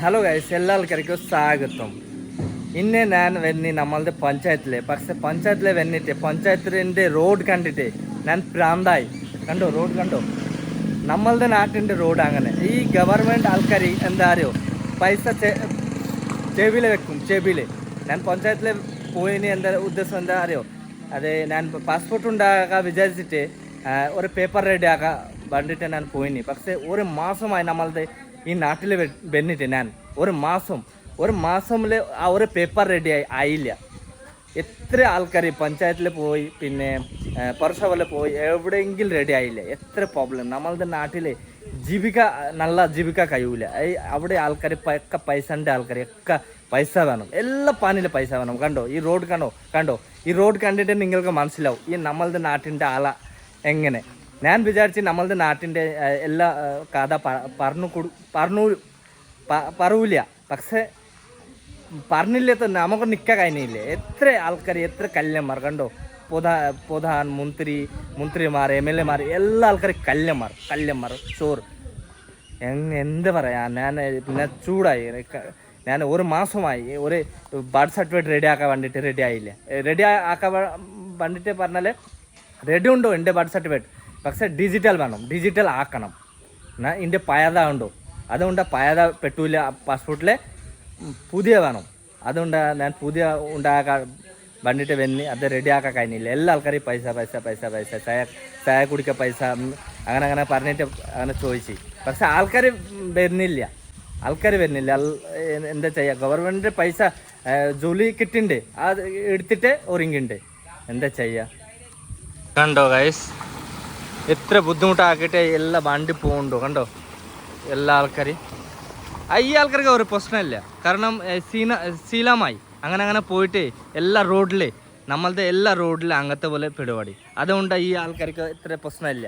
Hello guys എല്ലാ ആൾക്കാർക്കും സ്വാഗതം. ഇന്ന് ഞാൻ വന്നി നമ്മളുടെ പഞ്ചായത്തിലെ പക്ഷെ പഞ്ചായത്തിലെ വന്നിട്ട് പഞ്ചായത്തിന്റെ റോഡ് കണ്ടിട്ട് ഞാൻ പ്രാന്തായി കണ്ടോ റോഡ് കണ്ടോ? നമ്മളുടെ നാട്ടിന്റെ റോഡ് അങ്ങനെ. ഈ ഗവൺമെന്റ് ആൾക്കാർ എന്താ അറിയോ? പൈസ ചെവിൽ വെക്കും ചെവിയിൽ ഞാൻ പഞ്ചായത്തിലെ പോയിന് എന്താ ഉദ്ദേശം എന്താ അറിയോ? അത് ഞാൻ പാസ്പോർട്ട് ഉണ്ടാക്കാൻ വിചാരിച്ചിട്ട് ഒരു പേപ്പർ റെഡി ആക്കാൻ വേണ്ടിയിട്ട് ഞാൻ പോയിന് പക്ഷേ ഒരു മാസമായി നമ്മളുടെ ഈ നാട്ടിൽ വന്നിട്ട് ഞാൻ ഒരു മാസം ഒരു മാസമിൽ ആ ഒരു പേപ്പർ റെഡി ആയി ആയില്ല. എത്ര ആൾക്കാർ പഞ്ചായത്തിൽ പോയി പിന്നെ പൗരസഭയിൽ പോയി എവിടെയെങ്കിലും റെഡി ആയില്ല. എത്ര പ്രോബ്ലം നമ്മളുടെ നാട്ടിൽ ജീവിക്ക നല്ല ജീവിക്ക കഴിയൂല. അവിടെ ആൾക്കാർ ഒക്കെ പൈസന്റെ ആൾക്കാർ ഒക്കെ പൈസ വേണം. എല്ലാ പണിയിലും പൈസ വേണം. കണ്ടോ? ഈ റോഡ് കണ്ടോ? കണ്ടോ? ഈ റോഡ് കണ്ടിട്ട് നിങ്ങൾക്ക് മനസ്സിലാവും. ഈ നമ്മളുടെ നാട്ടിന്റെ ആള എങ്ങനെ? ഞാൻ വിചാരിച്ച് നമ്മളുടെ നാട്ടിന്റെ എല്ലാ കഥ പറഞ്ഞു കൊടു പറഞ്ഞു പറവില്ല പക്ഷേ പക്ഷേ പറഞ്ഞില്ലാത്ത നമുക്ക് നിൽക്ക കഴിഞ്ഞില്ലേ? എത്ര ആൾക്കാർ എത്ര കല്യന്മാർ കണ്ടോ? പ്രധാ പ്രധാൻ മന്ത്രി മന്ത്രിമാർ എം എൽ എമാർ എല്ലാ ആൾക്കാരും കല്യന്മാർ കല്യന്മാർ ചോറ്. എന്ത് പറയാ? ഞാൻ പിന്നെ ചൂടായി. ഞാൻ ഒരു മാസമായി ഒരു ബർത്ത് സർട്ടിഫിക്കറ്റ് റെഡി ആക്കാൻ വേണ്ടിയിട്ട് റെഡി ആയില്ല? റെഡി ആക്കാൻ വേണ്ടിയിട്ട് പറഞ്ഞാൽ റെഡി ഉണ്ടോ എന്റെ ബർത്ത് സർട്ടിഫിക്കറ്റ്? പക്ഷേ ഡിജിറ്റൽ വേണം. ഡിജിറ്റൽ ആക്കണം. എന്നാൽ ഇതിന്റെ പയത ഉണ്ടോ അതുകൊണ്ട് പയത പെട്ടൂല. പാസ്പോർട്ടിൽ പുതിയ വേണം. അതുകൊണ്ട് ഞാൻ പുതിയ ഉണ്ടാക്കാൻ വന്നിട്ട് വന്നി അത് റെഡി ആക്കാൻ കഴിഞ്ഞില്ല. എല്ലാ ആൾക്കാരും പൈസ പൈസ പൈസ പൈസ ചായ ചായ കുടിക്കാൻ പൈസ അങ്ങനെ അങ്ങനെ പറഞ്ഞിട്ട് അങ്ങനെ ചോദിച്ചു. പക്ഷെ ആൾക്കാർ വരുന്നില്ല. ആൾക്കാർ വരുന്നില്ല. എന്താ ചെയ്യുക ഗവൺമെന്റ് പൈസ ജോലി കിട്ടുന്നുണ്ട് അത് എടുത്തിട്ട് ഒരുങ്ങിണ്ട്. എന്താ ചെയ്യുക കണ്ടോ ഗൈസ് എത്ര ബുദ്ധിമുട്ടാക്കിയിട്ട് എല്ലാ വണ്ടി പോകുന്നുണ്ടോ കണ്ടോ? എല്ലാ ആൾക്കാരും. ഈ ആൾക്കാർക്ക് ഒരു പ്രശ്നമില്ല. കാരണം സീന ശീലമായി. അങ്ങനെ അങ്ങനെ പോയിട്ട് എല്ലാ റോഡിലെ നമ്മളത്തെ എല്ലാ റോഡിലും അങ്ങനത്തെ പോലെ പരിപാടി. അതുകൊണ്ട് ഈ ആൾക്കാർക്ക് ഇത്ര പ്രശ്നമില്ല.